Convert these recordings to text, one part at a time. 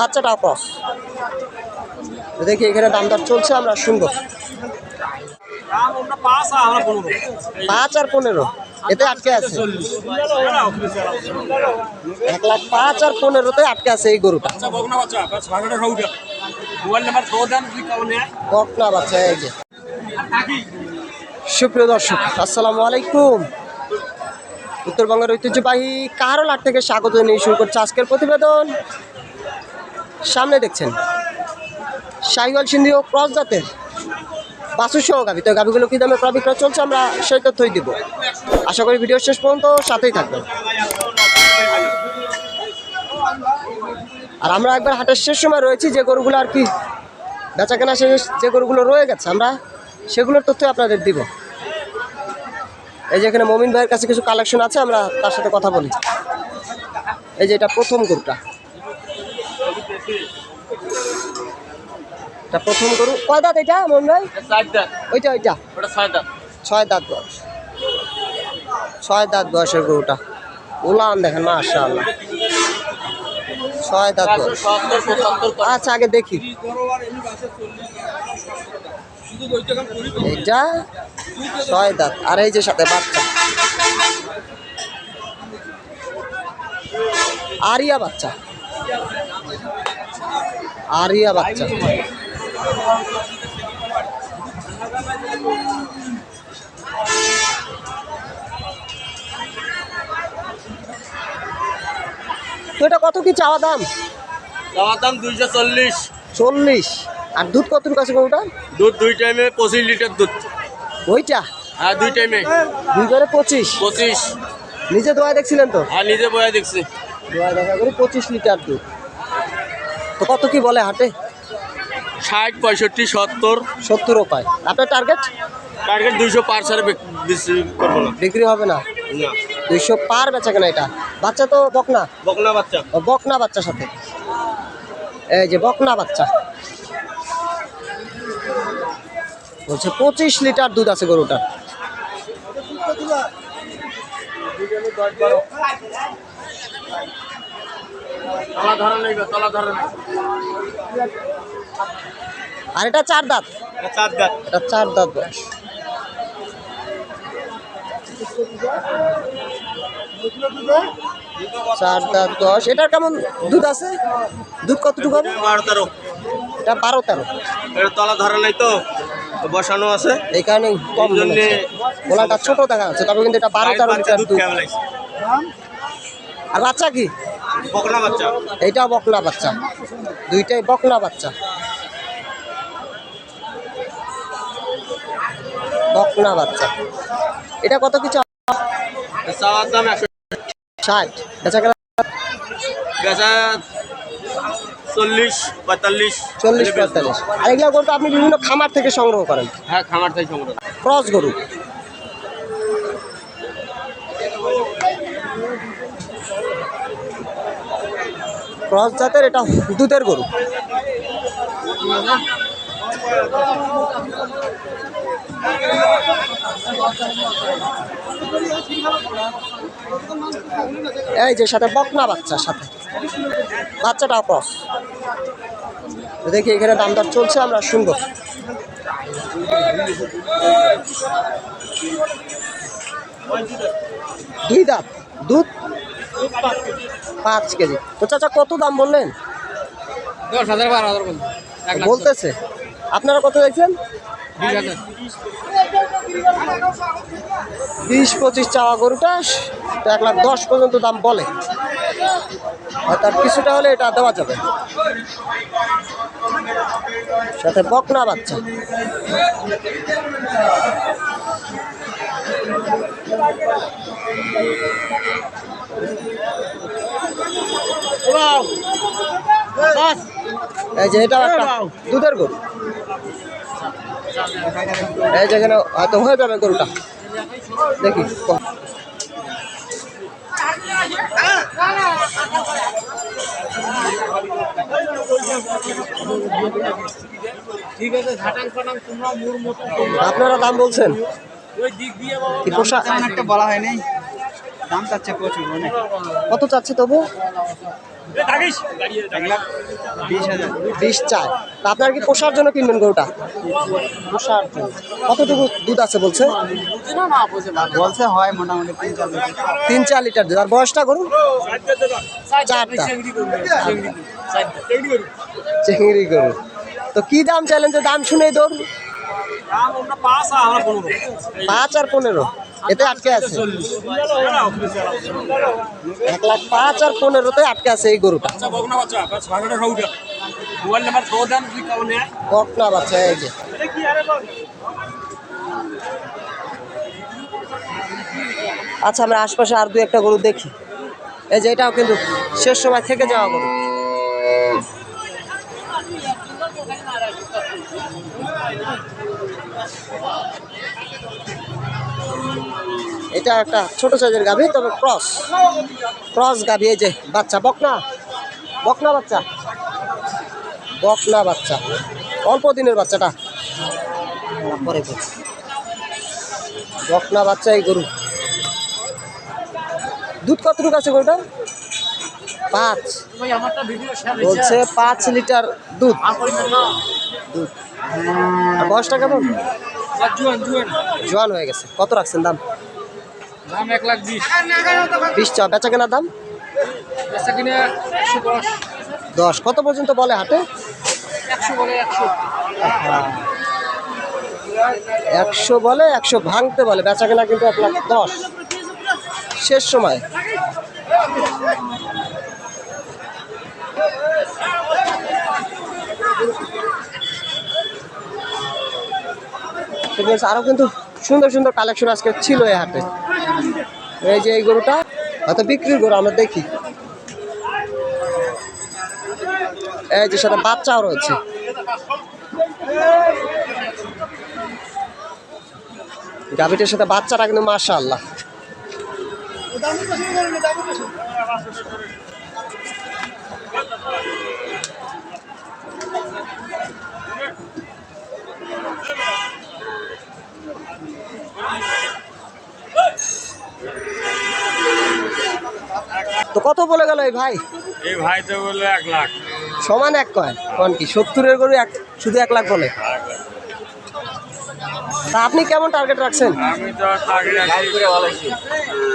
বাচ্চাটা ক্রস দেখি এখানে দাম দর চলছে আমরা শুনব। পাঁচ আর পনেরো। এতে আটকে আছে। এক লাখ পাঁচ আর পনেরোতে আটকে আছে এই গরুটা। বকনা বাচ্চা এই যে। সুপ্রিয় দর্শক আসসালামু আলাইকুম। উত্তরবঙ্গের ঐতিহ্যবাহী কাহারোলাট থেকে স্বাগত নিয়ে শুরু করছে আজকের প্রতিবেদন। সামনে দেখছেন। শাহিওয়াল সিন্ধি ও ক্রস জাতের। বাসু সহ গাভি তো গাভিগুলো কী দামে ক্রয় বিক্রয় চলছে আমরা সেই তথ্যই দিব। আশা করি ভিডিও শেষ পর্যন্ত সাথেই থাকবেন। আর আমরা একবার হাটের শেষ সময় রয়েছি, যে গরুগুলো আর কি বেচা কেনা শেষ, যে গরুগুলো রয়ে গেছে, আমরা সেগুলোর তথ্য আপনাদের দিব। এই যে এখানে মমিন ভাইয়ের কাছে কিছু কালেকশন আছে, আমরা তার সাথে কথা বলি। এই যে এটা প্রথম গরুটা। এটা প্রথম গরু কয় দাঁত এটা মমিন ভাই? ওইটা ওইটা? ছয় দাঁত। বয়স। ছয় দাঁত বয়সের গরুটা। উলান দেখেন মাশা আল্লাহ ছয় দাঁত আচ্ছা আগে দেখি। এটা ছয় দাঁত। আর এই যে সাথে বাচ্চা। আরিয়া বাচ্চা। আরিয়া বাচ্চা। এটা কত কি চাওয়া দাম? চাওয়া দাম দুইশো চল্লিশ। চল্লিশ। আর দুধ কত আছে গরুটা দুধ দুই টাইমে পঁচিশ লিটার দুধ। ওইটা? হ্যাঁ দুই টাইমে। দুই করে পঁচিশ? পঁচিশ। নিজে দোয়া দেখছিলেন তো? হ্যাঁ নিজে বয়া দেখছি। দোয়া দেখা করে পঁচিশ লিটার দুধ। তো কত কি বলে হাটে? ষাট পঁয়ষট্টি সত্তর। সত্তর পায় আপনার টার্গেট টার্গেট দুইশো পার সারে করব না। বিক্রি হবে না? না। দুইশো পার বেচা কেনা এটা? বাচ্চা তো বকনা? বকনা বাচ্চা। বকনা বাচ্চার সাথে। এই যে বকনা বাচ্চা। বলছে পঁচিশ লিটার দুধ আছে গরুটার তলা ধরা নেই তলা ধরা নেই আর এটা চার দাঁত? চার দাঁত। এটা চার দাঁত বয়স। চার দাঁত দশ এটার কেমন দুধ আছে? দুধ কতটুকু হবে? বারো তেরো। এটা বারো তেরো। এটা তলা ধরা নাই তো বসানো আছে। এই কারণে কম জন্যে গোলাটা ছোট দেখা যাচ্ছে তবে কিন্তু এটা বারো তেরো লিটার দুধ আর বাচ্চা কি? বকনা বাচ্চা। এইটাও বকনা বাচ্চা। দুইটাই বকলা বাচ্চা। বকনা বাচ্চা। এটা কত কিছু? চাওয়ার ষাট। বেচা কেনা বেচা চল্লিশ পঁয়তাল্লিশ চল্লিশ পঁয়তাল্লিশ। আর এগুলো গরু আপনি বিভিন্ন খামার থেকে সংগ্রহ করেন? হ্যাঁ খামার থেকে সংগ্রহ ক্রস গরু। ক্রস জাতের এটা দুধের গরু। এই যে সাথে বকনা বাচ্চার সাথে। বাচ্চাটাও ক্রস দেখি এখানে দাম দর চলছে আমরা শুনব। দুই দাঁত দুধ পাঁচ কেজি। তো চাচা কত দাম বললেন? দশ হাজার বারো হাজার বলতেছে। আপনারা কত দেখছেন? বিশ পঁচিশ চাওয়া গরুটা এক লাখ দশ পর্যন্ত দাম বলে। আর তার কিছুটা হলে এটা দেওয়া যাবে। সাথে বকনা বাচ্চা। এই যে এটা দুধের গরু। এই যেখানে হয়তো হয়ে যাবে গরুটা। দেখি ক- ঠিক আছে তোমরা আপনারা দাম বলছেন? ওই দিক দিয়ে একটা বলা হয় নাই দাম চাচ্ছে প্রচুর অনেক। কত চাচ্ছে তবু? বিশ চার। আপনার কি পোষার জন্য কিনবেন গরুটা? পোষার জন্য। কতটুকু দুধ আছে বলছে? বলছে হয় মোটামুটি তিন চার লিটার। দুধ। আর বয়সটা গরু? চারটা। চিংড়ি গরু। তো কি দাম চাইলেন? যে দাম শুনেই দৌড়। পাঁচ আর পনেরো। এতে আটকে আছে। এক লাখ পাঁচ আর পনেরোতে আটকে আছে এই গরুটা। কেমন বকনা বাচ্চা এই যে। আচ্ছা আমরা আশপাশে আর দু একটা গরু দেখি। এই যে এটাও কিন্তু শেষ সময় থেকে যাওয়া গরু। এটা একটা ছোট সাইজের গাভী তবে ক্রস। ক্রস গাভী এই যে বাচ্চা বকনা। বকনা বাচ্চা। বকনা বাচ্চা। অল্প দিনের বাচ্চাটা। পরে বকনা বাচ্চা এই গরু। দুধ কতটুকু আছে গরুটার? পাঁচ। বলছে পাঁচ লিটার দুধ। দুধ। বয়সটা কেমন? জোয়ান হয়ে গেছে। কত রাখছেন দাম? দাম এক লাখ বিশ। বিশ চা বেচা কেনার দাম? বেচা কিনে একশো দশ। দশ। কত পর্যন্ত বলে হাটে? একশো বলে একশো। একশো বলে একশো ভাঙতে বলে। বেচা কেনা কিন্তু এক লাখ দশ। শেষ সময়। আরও কিন্তু সুন্দর সুন্দর কালেকশন আজকে ছিল এই হাটে। এই যে এই গরুটা হয়তো বিক্রির গরু, আমরা দেখি। এই যে সাথে বাচ্চাও রয়েছে। গাভিটার সাথে বাচ্চাটা কিন্তু মাশা আল্লাহ তো কত বলে গেল এই ভাই? এই ভাই তো বলল এক লাখ। সমান এক কয়? কোন কি? সত্তরের গরু এক শুধু এক লাখ বলে? তা আপনি কেমন টার্গেট রাখছেন? আমি তো টার্গেট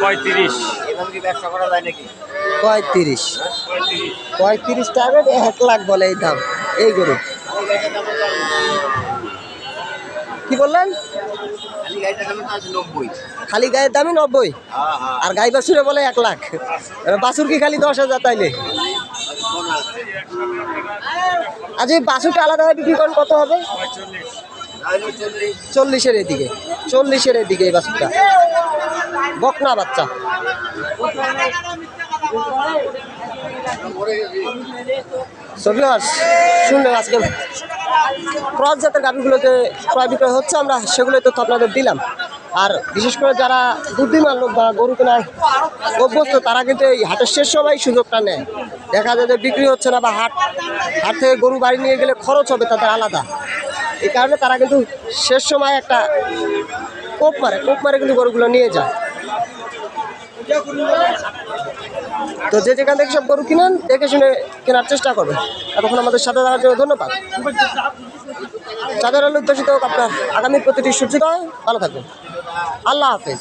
পঁয়ত্রিশ পঁয়ত্রিশ। পঁয়ত্রিশ। পঁয়ত্রিশ টার্গেট এক লাখ বলে এই দাম এই গরু। কি বললেন? খালি গায়ের দামই নব্বই? আর গাই বাছুরে বলে এক লাখ। বাছুর কি খালি দশ হাজার তাইলে? আজ এই বাছুরটা আলাদাভাবে বিক্রি করেন কত হবে? চল্লিশের এদিকে। চল্লিশের এদিকে এই বাছুরটা। বকনা বাচ্চা। শুনলেন আজকে? ক্রস জাতের গাভিগুলোতে ক্রয় বিক্রয় হচ্ছে, আমরা সেগুলোই তথ্য আপনাদের দিলাম। আর বিশেষ করে যারা বুদ্ধিমান লোক বা গরু কেনায় অভ্যস্ত, তারা কিন্তু এই হাটের শেষ সময় সুযোগটা নেয়। দেখা যায় যে বিক্রি হচ্ছে না বা হাট হাট থেকে গরু বাড়ি নিয়ে গেলে খরচ হবে, তাদের আলাদা। এই কারণে তারা কিন্তু শেষ সময় একটা কোপ মারে কোপ মারে কিন্তু গরুগুলো নিয়ে যায়। তো যে যেখান থেকে সব গরু কিনেন, দেখে শুনে কেনার চেষ্টা করবেন। এতক্ষণ আমাদের সাথে থাকার জন্য ধন্যবাদ। চাঁদের আলু উদ্দেশিত হোক আপনার আগামী প্রতিটি সূর্যোদয়। ভালো থাকবেন। আল্লাহ হাফেজ।